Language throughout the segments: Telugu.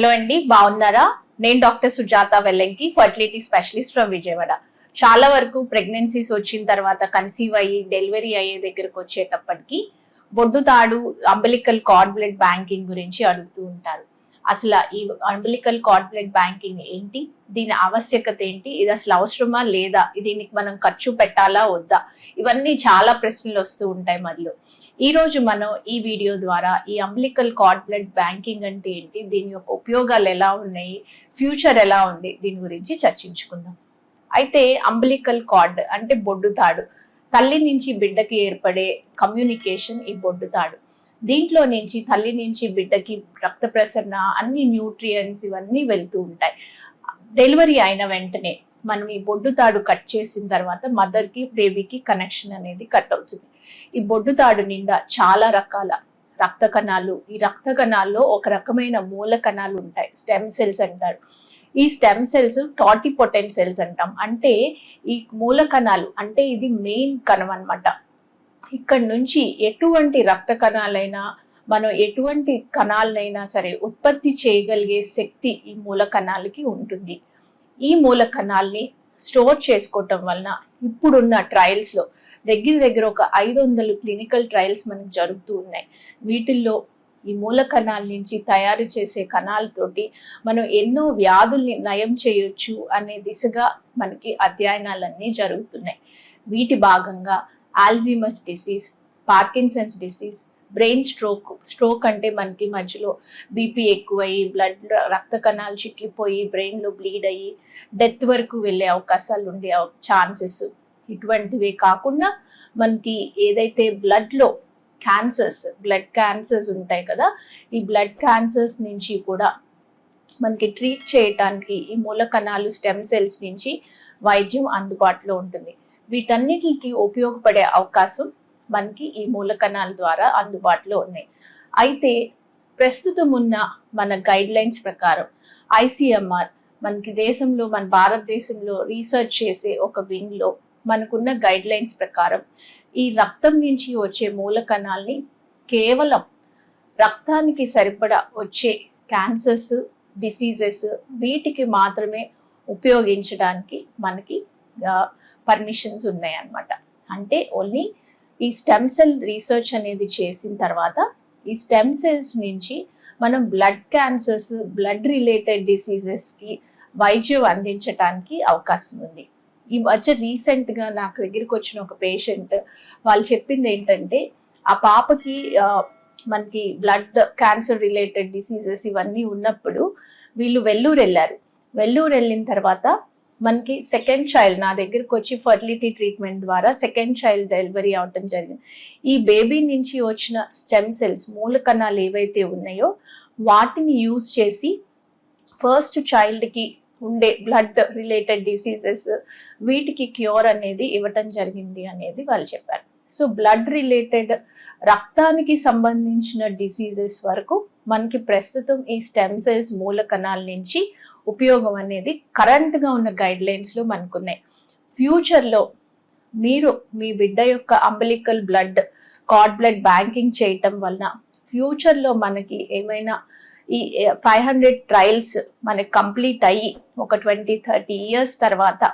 హలో అండి బాగున్నారా? నేను doctor Sujatha Vellanki fertility specialist from Vijayawada. చాలా వరకు ప్రెగ్నెన్సీస్ వచ్చిన తర్వాత కన్సీవ్ అయ్యి డెలివరీ అయ్యే దగ్గరకు వచ్చేటప్పటికి బొడ్డు తాడు అంబలికల్ కార్డ్ బ్లడ్ బ్యాంకింగ్ గురించి అడుగుతూ ఉంటారు. అసలు ఈ అంబలికల్ కార్పొరేట్ బ్యాంకింగ్ ఏంటి? దీని ఆవశ్యకత ఏంటి? ఇది అసలు అవసరమా లేదా? దీనికి మనం ఖర్చు పెట్టాలా వద్దా? ఇవన్నీ చాలా ప్రశ్నలు వస్తూ ఉంటాయి మరియు ఈరోజు మనం ఈ వీడియో ద్వారా ఈ అంబ్లికల్ కార్పొరేట్ బ్యాంకింగ్ అంటే ఏంటి? దీని యొక్క ఉపయోగాలు ఎలా ఉన్నాయి? ఫ్యూచర్ ఎలా ఉంది? దీని గురించి చర్చించుకుందాం. అయితే అంబలికల్ కార్డ్ అంటే బొడ్డు తాడు తల్లి నుంచి బిడ్డకి ఏర్పడే కమ్యూనికేషన్ ఈ బొడ్డు తాడు దీంట్లో నుంచి తల్లి నుంచి బిడ్డకి రక్త ప్రసరణ అన్ని న్యూట్రియన్స్ ఇవన్నీ వెళ్తూ ఉంటాయి. డెలివరీ అయిన వెంటనే మనం ఈ బొడ్డు తాడు కట్ చేసిన తర్వాత మదర్కి బేబీకి కనెక్షన్ అనేది కట్ అవుతుంది. ఈ బొడ్డు తాడు నిండా చాలా రకాల రక్త కణాలు ఈ రక్త కణాల్లో ఒక రకమైన మూల కణాలు ఉంటాయి. స్టెమ్ సెల్స్ అంటారు. ఈ స్టెమ్ సెల్స్ టాటిపొటెంట్ సెల్స్ అంటాం. అంటే ఈ మూల కణాలు అంటే ఇది మెయిన్ కణం అనమాట ఇక్కడ నుంచి ఎటువంటి రక్త కణాలైనా మనం ఎటువంటి కణాలనైనా సరే ఉత్పత్తి చేయగలిగే శక్తి ఈ మూల కణాలకి ఉంటుంది. ఈ మూల కణాల్ని స్టోర్ చేసుకోవటం వలన ఇప్పుడున్న ట్రయల్స్లో దగ్గర దగ్గర ఒక ఐదు వందలు క్లినికల్ ట్రయల్స్ మనకు జరుగుతూ ఉన్నాయి. వీటిల్లో ఈ మూల కణాల నుంచి తయారు చేసే కణాలతోటి మనం ఎన్నో వ్యాధుల్ని నయం చేయొచ్చు అనే దిశగా మనకి అధ్యయనాలన్నీ జరుగుతున్నాయి. వీటి భాగంగా Alzheimer's disease Parkinson's disease brain stroke stroke అంటే మనకి మధ్యలో బీపీ ఎక్కువయ్యి బ్లడ్ రక్త కణాలు చిట్లిపోయి బ్రెయిన్లో బ్లీడ్ అయ్యి డెత్ వరకు వెళ్ళే అవకాశాలు ఉండే ఛాన్సెస్ ఇటువంటివే కాకుండా మనకి ఏదైతే బ్లడ్లో క్యాన్సర్స్ బ్లడ్ క్యాన్సర్స్ ఉంటాయి కదా ఈ బ్లడ్ క్యాన్సర్స్ నుంచి కూడా మనకి ట్రీట్ చేయటానికి ఈ మూల కణాలు స్టెమ్ సెల్స్ నుంచి వైద్యం అందుబాటులో ఉంటుంది. వీటన్నిటికి ఉపయోగపడే అవకాశం మనకి ఈ మూల కణాల ద్వారా అందుబాటులో ఉన్నాయి. అయితే ప్రస్తుతం ఉన్న మన గైడ్ లైన్స్ ప్రకారం ఐసిఎంఆర్ మనకి దేశంలో మన భారతదేశంలో రీసెర్చ్ చేసే ఒక వింగ్లో మనకున్న గైడ్ లైన్స్ ప్రకారం ఈ రక్తం నుంచి వచ్చే మూల కణాల్ని కేవలం రక్తానికి సరిపడా వచ్చే క్యాన్సర్స్ డిసీజెస్ వీటికి మాత్రమే ఉపయోగించడానికి మనకి పర్మిషన్స్ ఉన్నాయన్నమాట అంటే ఓన్లీ ఈ స్టెమ్ సెల్ రీసెర్చ్ అనేది చేసిన తర్వాత ఈ స్టెమ్ సెల్స్ నుంచి మనం బ్లడ్ క్యాన్సర్స్ బ్లడ్ రిలేటెడ్ డిసీజెస్కి వైద్యం అందించడానికి అవకాశం ఉంది. ఈ మధ్య రీసెంట్గా నాకు దగ్గరికి వచ్చిన ఒక పేషెంట్ వాళ్ళు చెప్పింది ఏంటంటే ఆ పాపకి మనకి బ్లడ్ క్యాన్సర్ రిలేటెడ్ డిసీజెస్ ఇవన్నీ ఉన్నప్పుడు వీళ్ళు వెల్లూరు వెళ్ళారు. వెల్లూరు వెళ్ళిన తర్వాత మనకి సెకండ్ చైల్డ్ నా దగ్గరకు వచ్చి ఫర్టిలిటీ ట్రీట్మెంట్ ద్వారా సెకండ్ చైల్డ్ డెలివరీ అవటం జరిగింది. ఈ బేబీ నుంచి వచ్చిన స్టెమ్ సెల్స్ మూల కణాలు ఏవైతే ఉన్నాయో వాటిని యూజ్ చేసి ఫస్ట్ చైల్డ్కి ఉండే బ్లడ్ రిలేటెడ్ డిసీజెస్ వీటికి క్యూర్ అనేది ఇవ్వటం జరిగింది అనేది వాళ్ళు చెప్పారు. సో బ్లడ్ రిలేటెడ్ రక్తానికి సంబంధించిన డిసీజెస్ వరకు మనకి ప్రస్తుతం ఈ స్టెమ్ సెల్స్ మూల కణాల నుంచి ఉపయోగం అనేది కరెంట్గా ఉన్న గైడ్ లైన్స్లో మనకున్నాయి. ఫ్యూచర్లో మీరు మీ బిడ్డ యొక్క umbilical blood cord blood banking చేయటం వలన ఫ్యూచర్లో మనకి ఏమైనా ఈ ఫైవ్ హండ్రెడ్ ట్రయల్స్ మనకి కంప్లీట్ అయ్యి ఒక ట్వంటీ థర్టీ ఇయర్స్ తర్వాత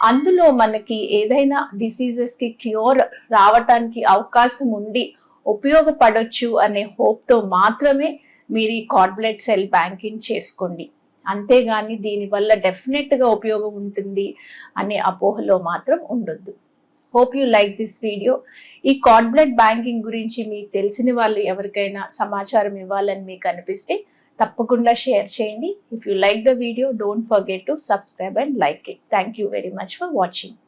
అందులో మనకి ఏదైనా డిసీజెస్కి క్యూర్ రావటానికి అవకాశం ఉండి ఉపయోగపడవచ్చు అనే హోప్తో మాత్రమే మీరు ఈ కార్డ్ బ్లడ్ సెల్ బ్యాంకింగ్ చేసుకోండి. అంతేగాని దీనివల్ల డెఫినెట్గా ఉపయోగం ఉంటుంది అనే అపోహలో మాత్రం ఉండొద్దు. Hope you like this video. ఈ కార్డ్ బ్లడ్ బ్యాంకింగ్ గురించి మీకు తెలిసిన వాళ్ళు ఎవరికైనా సమాచారం ఇవ్వాలని మీకు అనిపిస్తే తప్పకుండా షేర్ చేయండి. If you like the video don't forget to subscribe and like it thank you very much for watching